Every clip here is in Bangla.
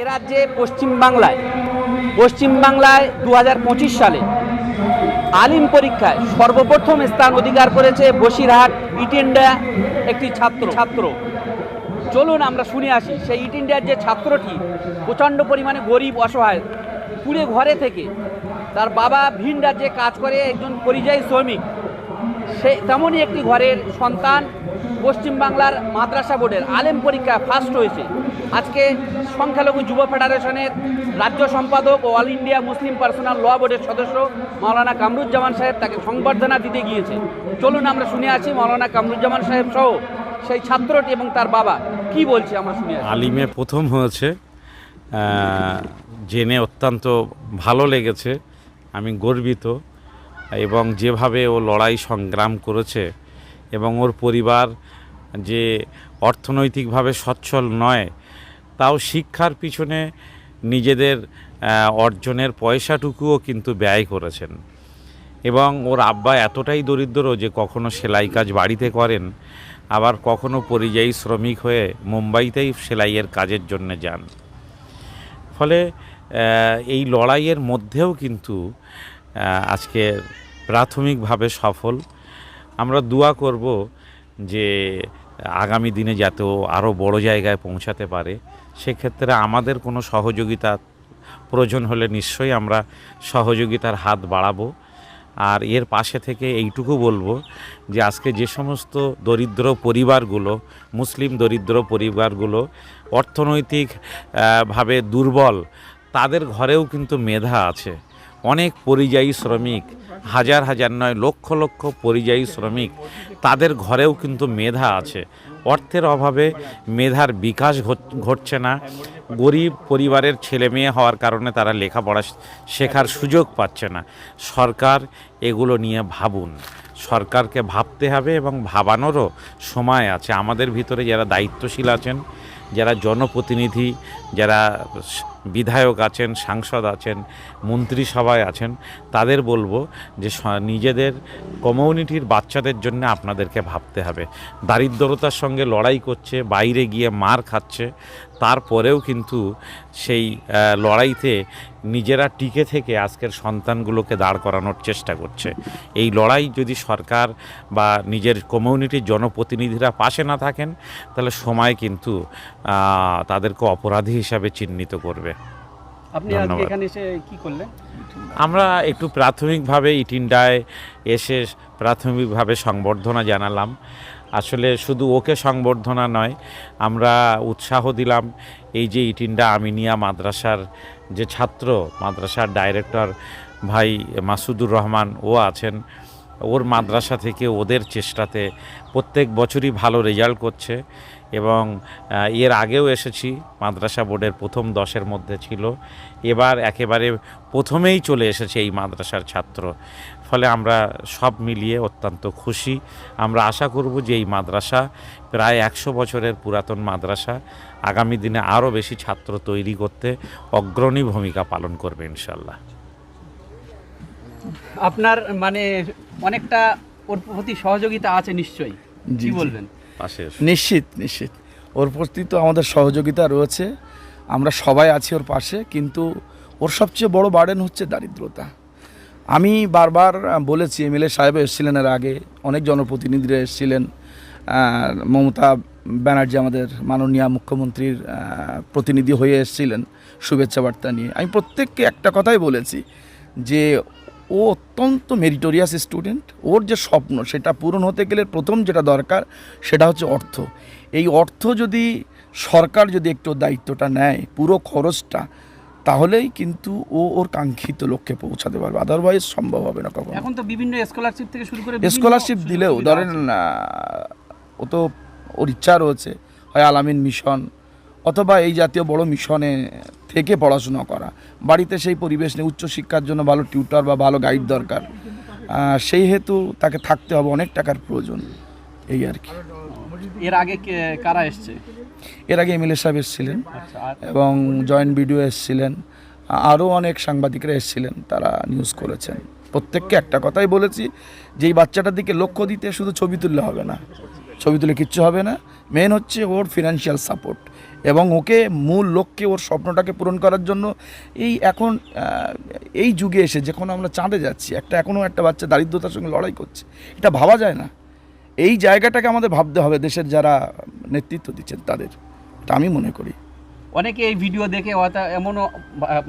এ রাজ্যে পশ্চিমবাংলায় পশ্চিমবাংলায় দু হাজার পঁচিশ সালে আলিম পরীক্ষায় সর্বপ্রথম স্থান অধিকার করেছে বসিরহাট ইট ইন্ডিয়া একটি ছাত্র। ছাত্র। চলুন আমরা শুনে আসি, সেই ইট ইন্ডিয়ার যে ছাত্রটি প্রচণ্ড পরিমাণে গরিব, অসহায় কুড়ে ঘরে থেকে তার বাবা ভিন রাজ্যে কাজ করে, একজন পরিযায়ী শ্রমিক। সে তেমনই একটি ঘরের সন্তান পশ্চিমবাংলার মাদ্রাসা বোর্ডের আলেম পরীক্ষায় ফার্স্ট হয়েছে। আজকে সংখ্যালঘু যুব ফেডারেশনের রাজ্য সম্পাদক ও all India Muslim personal law বোর্ডের সদস্য মাওলানা কামরুজ্জামান সাহেব তাকে সংবর্ধনা দিতে গিয়েছে। চলুন আমরা শুনে আছি মাওলানা কামরুজ্জামান সাহেব সহ সেই ছাত্রটি এবং তার বাবা। কি বলছে আমরা শুনে আলিমে প্রথম হয়েছে জেনে অত্যন্ত ভালো লেগেছে, আমি গর্বিত, এবং যেভাবে ও লড়াই সংগ্রাম করেছে, এবং ওর পরিবার যে অর্থনৈতিকভাবে সচ্ছল নয় তাও শিক্ষার পিছনে নিজেদের অর্জনের পয়সাটুকুও কিন্তু ব্যয় করেছেন। এবং ওর আব্বা এতটাই দরিদ্র যে কখনো সেলাই কাজ বাড়িতে করেন, আবার কখনো পরিযায়ী শ্রমিক হয়ে মুম্বাইতেই সেলাইয়ের কাজের জন্য যান। ফলে এই লড়াইয়ের মধ্যেও কিন্তু আজকে প্রাথমিকভাবে সফল। আমরা দোয়া করব যে, আগামী দিনে যাতে আরও বড় জায়গায় পৌঁছাতে পারে। সেক্ষেত্রে আমাদের কোনো সহযোগিতা প্রয়োজন হলে নিশ্চয়ই আমরা সহযোগিতার হাত বাড়াবো। আর এর পাশে থেকে এইটুকু বলব যে আজকে যে সমস্ত দরিদ্র পরিবারগুলো মুসলিম দরিদ্র পরিবারগুলো অর্থনৈতিক আহ, ভাবে দুর্বল তাদের ঘরেও কিন্তু মেধা আছে। অনেক পরিযায়ী শ্রমিক হাজার হাজার নয় লক্ষ লক্ষ পরিযায়ী শ্রমিক তাদের ঘরেও কিন্তু মেধা আছে। অর্থের অভাবে মেধার বিকাশ ঘটছে না। গরিব পরিবারের ছেলে মেয়ে হওয়ার কারণে তারা লেখাপড়া শেখার সুযোগ পাচ্ছে না। সরকার এগুলো নিয়ে ভাবুন। সরকারকে ভাবতে হবে এবং ভাবানোরও সময় আছে। আমাদের ভিতরে যারা দায়িত্বশীল আছেন, যারা জনপ্রতিনিধি, যারা বিধায়ক আছেন, সাংসদ আছেন মন্ত্রিসভায় আছেন, তাদের বলব যে নিজেদের কমিউনিটির বাচ্চাদের জন্য আপনাদেরকে ভাবতে হবে। দারিদ্রতার সঙ্গে লড়াই করছে, বাইরে গিয়ে মার খাচ্ছে তারপরেও কিন্তু সেই লড়াইতে নিজেরা টিকে থেকে আজকের সন্তানগুলোকে দাঁড় করানোর চেষ্টা করছে। এই লড়াই যদি সরকার বা নিজের কমিউনিটির জনপ্রতিনিধিরা পাশে না থাকেন তাহলে সময় কিন্তু তাদেরকে অপরাধী হিসাবে চিহ্নিত করবে। আপনি এখানে এসে কি করলেন? আমরা একটু প্রাথমিকভাবে ইটিন্ডায় এসে প্রাথমিকভাবে সংবর্ধনা জানালাম। আসলে শুধু ওকে সংবর্ধনা নয়, আমরা উৎসাহ দিলাম এই যে ইটিন্ডা আমিনিয়া মাদ্রাসার যে ছাত্র, মাদ্রাসার ডাইরেক্টর ভাই মাসুদুর রহমান, ও আছেন। ওর মাদ্রাসা থেকে ওদের চেষ্টাতে প্রত্যেক বছরই ভালো রেজাল্ট করছে। এবং এর আগেও এসেছি মাদ্রাসা বোর্ডের প্রথম দশের মধ্যে ছিল। এবার একেবারে প্রথমেই চলে এসেছে এই মাদ্রাসার ছাত্র। ফলে আমরা সব মিলিয়ে অত্যন্ত খুশি। আমরা আশা করব যে এই মাদ্রাসা প্রায় একশো বছরের পুরাতন মাদ্রাসা আগামী দিনে আরও বেশি ছাত্র তৈরি করতে অগ্রণী ভূমিকা পালন করবে ইনশাল্লাহ আপনার মানে অনেকটা ওর প্রতি সহযোগিতা আছে নিশ্চয়ই। কি জি। বলবেন? নিশ্চিত নিশ্চিত। ওর প্রতি তো আমাদের সহযোগিতা রয়েছে। আমরা সবাই আছি ওর পাশে, কিন্তু ওর সবচেয়ে বড় বার্ডেন হচ্ছে দারিদ্রতা। আমি বারবার বলেছি এমএলএ সাহেব এসেছিলেন এর আগে, অনেক জনপ্রতিনিধিরা এসেছিলেন। মমতা ব্যানার্জি আমাদের মাননীয় মুখ্যমন্ত্রীর প্রতিনিধি হয়ে এসেছিলেন। শুভেচ্ছা বার্তা নিয়ে। আমি প্রত্যেককে একটা কথাই বলেছি যে ও অত্যন্ত মেরিটোরিয়াস স্টুডেন্ট ওর যে স্বপ্ন সেটা পূরণ হতে গেলে প্রথম যেটা দরকার সেটা হচ্ছে অর্থ। এই অর্থ যদি সরকার যদি একটু দায়িত্বটা নেয় পুরো খরচটা তাহলেই কিন্তু ও ওর কাঙ্ক্ষিত লক্ষ্যে পৌঁছাতে পারবে। আদারওয়াইজ সম্ভব হবে না কখনো। এখন তো বিভিন্ন স্কলারশিপ থেকে শুরু করে স্কলারশিপ দিলেও ধরেন ও তো ওর ইচ্ছা রয়েছে হয় আলামিন মিশন অথবা এই জাতীয় বড় মিশনে থেকে পড়াশোনা করা। বাড়িতে সেই পরিবেশ নেই উচ্চশিক্ষার জন্য ভালো টিউটর বা ভালো গাইড দরকার। সেই হেতু তাকে থাকতে হবে অনেক টাকার প্রয়োজন এই আর কি। এর আগে কারা এসছে? এর আগে এমএলএ সাহেব এসেছিলেন আচ্ছা এবং জয়েন্ট ভিডিও এসেছিলেন। আরও অনেক সাংবাদিকরা এসেছিলেন তারা নিউজ করেছেন। প্রত্যেককে একটা কথাই বলেছি যে এই বাচ্চাটার দিকে লক্ষ্য দিতে শুধু ছবি তুললে হবে না। ছবি তুলে কিচ্ছু হবে না। মেন হচ্ছে ওর ফিনান্সিয়াল সাপোর্ট এবং ওকে মূল লক্ষ্যে ওর স্বপ্নটাকে পূরণ করার জন্য এই এখন এই যুগে এসে যখন আমরা চাঁদে যাচ্ছি একটা এখনও একটা বাচ্চা দারিদ্রতার সঙ্গে লড়াই করছে এটা ভাবা যায় না। এই জায়গাটাকে আমাদের ভাবতে হবে দেশের যারা নেতৃত্ব দিচ্ছেন তাদের এটা আমি মনে করি। অনেকে এই ভিডিও দেখে হয়তো এমনও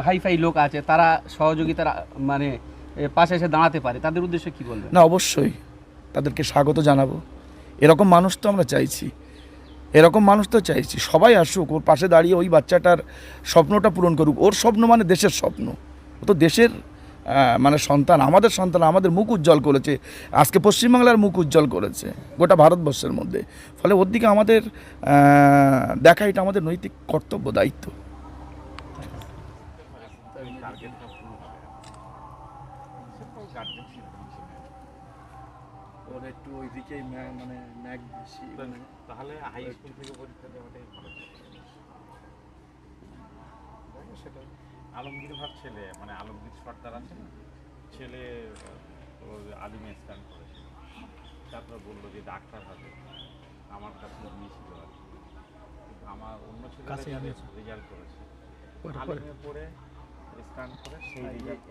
হাইফাই লোক আছে তারা সহযোগিতার মানে পাশে এসে দাঁড়াতে পারে। তাদের উদ্দেশ্যে কি বলবেন? না অবশ্যই। তাদেরকে স্বাগত জানাব। এরকম মানুষ তো আমরা চাইছি। এরকম মানুষ তো চাইছি। সবাই আসুক, ওর পাশে দাঁড়িয়ে ওই বাচ্চাটার স্বপ্নটা পূরণ করুক। ওর স্বপ্ন মানে দেশের স্বপ্ন। ও তো দেশের মানে সন্তান, আমাদের সন্তান, আমাদের মুখ উজ্জ্বল করেছে। আজকে পশ্চিমবাংলার মুখ উজ্জ্বল করেছে, গোটা ভারতবর্ষের মধ্যে। ফলে ওর দিকে আমাদের দেখা এটা আমাদের নৈতিক কর্তব্য, দায়িত্ব। ওর একটু ওই দিকেই মানে ম্যাগ বেশি তাহলে হাই স্কুল থেকে পরীক্ষা দেওয়াটাই ভালো। সেটা আলমগীর ভাব ছেলে মানে আলমগীর সর্দার আছে না? ছেলে ওর স্ক্যান করেছে। তারপর বলল যে ডাক্তার হবে। আমার কাছে দিয়েছিল আর কি। আমার অন্য ছেলে রেজাল্ট করেছে। আলিমে পড়ে স্ক্যান করে সেই রেজাল্ট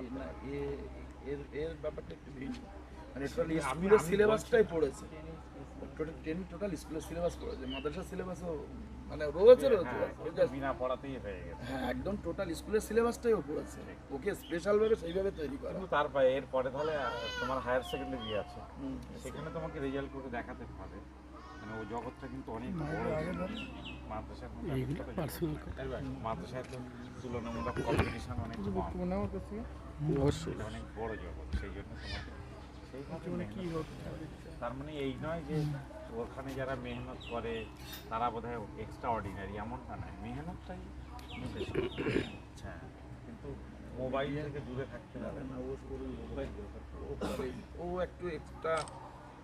এ- এর এর ব্যাপারটা একটু ভিন্ন। মানে টোটাল স্কুলের সিলেবাসটাই পড়েছে। টোটাল টেন টোটাল স্কুলের সিলেবাস পড়েছে। মাদ্রাসা সিলেবাসও মানে রয়েছে রয়েছে। হ্যাঁ, বিনা পড়াতেই হয়ে গেছে। হ্যাঁ একদম টোটাল স্কুলের সিলেবাসটাই ও পড়েছে। ওকে স্পেশাল ভাবে সেইভাবে তৈরি করা। কিন্তু তারপরে এরপরে তাহলে তোমার হায়ার সেকেন্ডারি আছে। সেখানে তোমাকে রেজাল্ট করে দেখাতে হবে। মানে ওই জগৎটা কিন্তু অনেক বড় মাদ্রাসার জগৎ। তুলনামূলক কম্পিটিশন অনেক কম। অবশ্যই অনেক বড় জগৎ সেই জন্য তোমাকে সেইভাবে মেহনত করতে হবে। তার মানে এই নয় যে ওখানে যারা মেহনত করে তারা বোধ হয় এক্সট্রা অর্ডিনারি এমনটা নয়। মেহনতটাই বেশি। হ্যাঁ কিন্তু মোবাইল থেকে দূরে থাকতে হবে না। ও মোবাইল ও একটু এক্সট্রা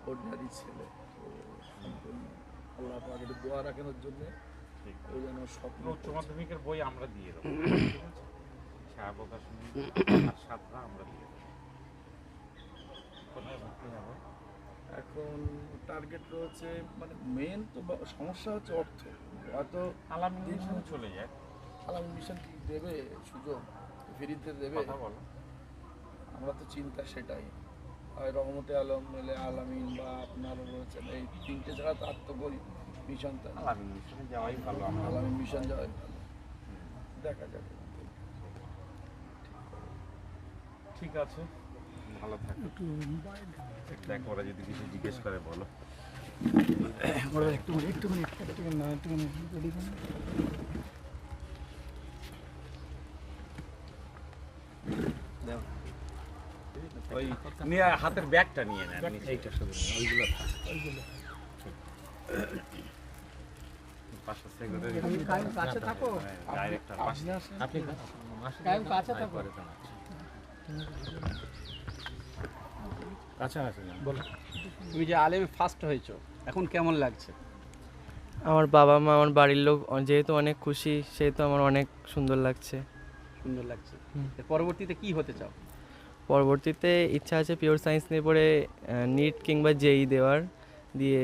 অর্ডিনারি ছেলে আল্লাহ পাক একটু দোয়া রাখেন ওর জন্য। ও যেন স্বপ্ন উচ্চ মাধ্যমিকের বই আমরা দিয়ে দেবো। ঠিক আছে? আর সাতটা আমরা দিয়ে দেবো। কোথায় ভর্তি হবে এখন টার্গেট রয়েছে মানে মেন তো বা- সমস্যা হচ্ছে অর্থ। হয়তো আলাম ইংলিশে চলে যায়। আলাম মিশন কি দেবে সুযোগ ফ্রিতে দেবে। আমরা তো চিন্তা সেটাই। হয় রহমতে আলম মেলে আলামিন বা আপনার রয়েছেন এই তিনটে ছাড়া তো গরিব মিশন তো আলাম ইংলিশে যাওয়াই ভালো আলামিন মিশন যাওয়াই ভালো। দেখা যাবে ঠিক আছে। ভালো থাকো। দেখ ওরা যদি কিছু জিজ্ঞেস করে বলো। ওই নিয়ে হাতের ব্যাগটা নিয়ে নেন এইটা শুধু নিন, ওইগুলো পাশে কাছে থাকো। ডাইরেক্টর পাশে। আপনি কাছে থাকো। বলো। তুমি যে আলেমে ফার্স্ট হয়েছো এখন কেমন লাগছে? আমার বাবা মা আমার বাড়ির লোক যেহেতু অনেক খুশি সেহেতু আমার অনেক সুন্দর লাগছে। সুন্দর লাগছে। পরবর্তীতে কি হতে চাও? পরবর্তীতে ইচ্ছা আছে পিওর সায়েন্স নিয়ে পড়ে নিট কিংবা জেই দেওয়ার দিয়ে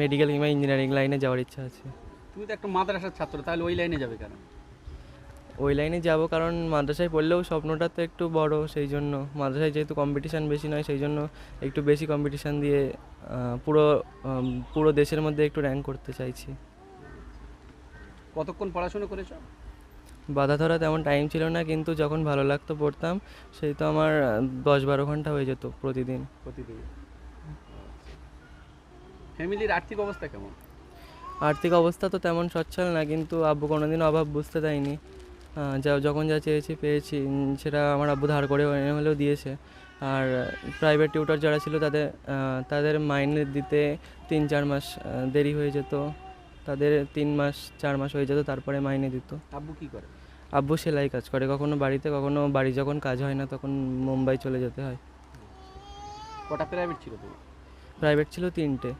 মেডিকেল কিংবা ইঞ্জিনিয়ারিং লাইনে যাওয়ার ইচ্ছা আছে। তুমি তো একটা মাদ্রাসার ছাত্র তাহলে ওই লাইনে যাবে কেন? ওই লাইনে যাব কারণ মাদ্রাসায় পড়লেও স্বপ্নটা তো একটু বড় সেই জন্য মাদ্রাসায় যেহেতু কম্পিটিশান বেশি নয় সেই জন্য একটু বেশি কম্পিটিশান দিয়ে পুরো পুরো দেশের মধ্যে একটু র্যাঙ্ক করতে চাইছি। কতক্ষণ পড়াশোনা করেছ? বাধা ধরা তেমন টাইম ছিল না কিন্তু যখন ভালো লাগতো পড়তাম সেই তো আমার দশ বারো ঘণ্টা হয়ে যেত প্রতিদিন। প্রতিদিন। ফ্যামিলির আর্থিক অবস্থা কেমন? আর্থিক অবস্থা তো তেমন সচ্ছল না কিন্তু আব্বু কোনোদিনও অভাব বুঝতে দেয়নি। যা যখন যা চেয়েছি পেয়েছি সেটা আমার আব্বু ধার করে এনে হলেও দিয়েছে। আর প্রাইভেট টিউটর যারা ছিল তাদের তাদের মাইনে দিতে তিন চার মাস দেরি হয়ে যেত। তাদের তিন মাস চার মাস হয়ে যেত তারপরে মাইনে দিত। আব্বু কি করে? আব্বু সেলাই কাজ করে। কখনো বাড়িতে কখনো বাড়ি যখন কাজ হয় না তখন মুম্বাই চলে যেতে হয়। কটা প্রাইভেট ছিল তুমি প্রাইভেট ছিল তিনটে।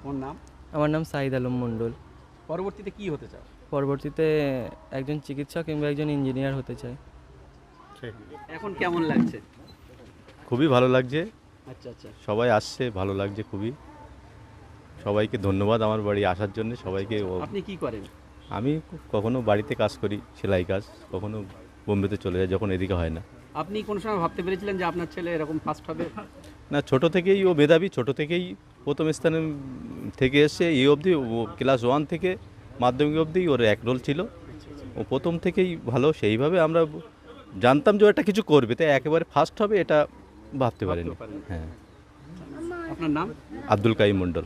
তোমার নাম? আমার নাম সাইদ আলম মণ্ডল। পরবর্তীতে কি হতে চাও? পরবর্তীতে একজন চিকিৎসক কিংবা একজন ইঞ্জিনিয়ার হতে চাই। এখন কেমন লাগছে? খুবই ভালো লাগছে। আচ্ছা আচ্ছা। সবাই আসছে ভালো লাগছে খুবই। সবাইকে ধন্যবাদ আমার বাড়ি আসার জন্য সবাইকে ও- আপনি কি করেন? আমি কখনো বাড়িতে কাজ করি সেলাই কাজ কখনো বোম্বেতে চলে যাই যখন এদিকে হয় না। আপনি কোনো সময় ভাবতে পেরেছিলেন যে আপনার ছেলে এরকম ফার্স্ট হবে? না ছোট থেকেই ও মেধাবী ছোট থেকেই প্রথম স্থানে থেকে এসে এই অবধি ও ক্লাস ওয়ান থেকে মাধ্যমিক অবধি ওর এক রোল ছিল। ও প্রথম থেকেই ভালো সেইভাবে আমরা জানতাম যে ও একটা কিছু করবে তাই একেবারে ফার্স্ট হবে এটা ভাবতে পারিনি। হ্যাঁ। আপনার নাম? আব্দুল কাইম মণ্ডল।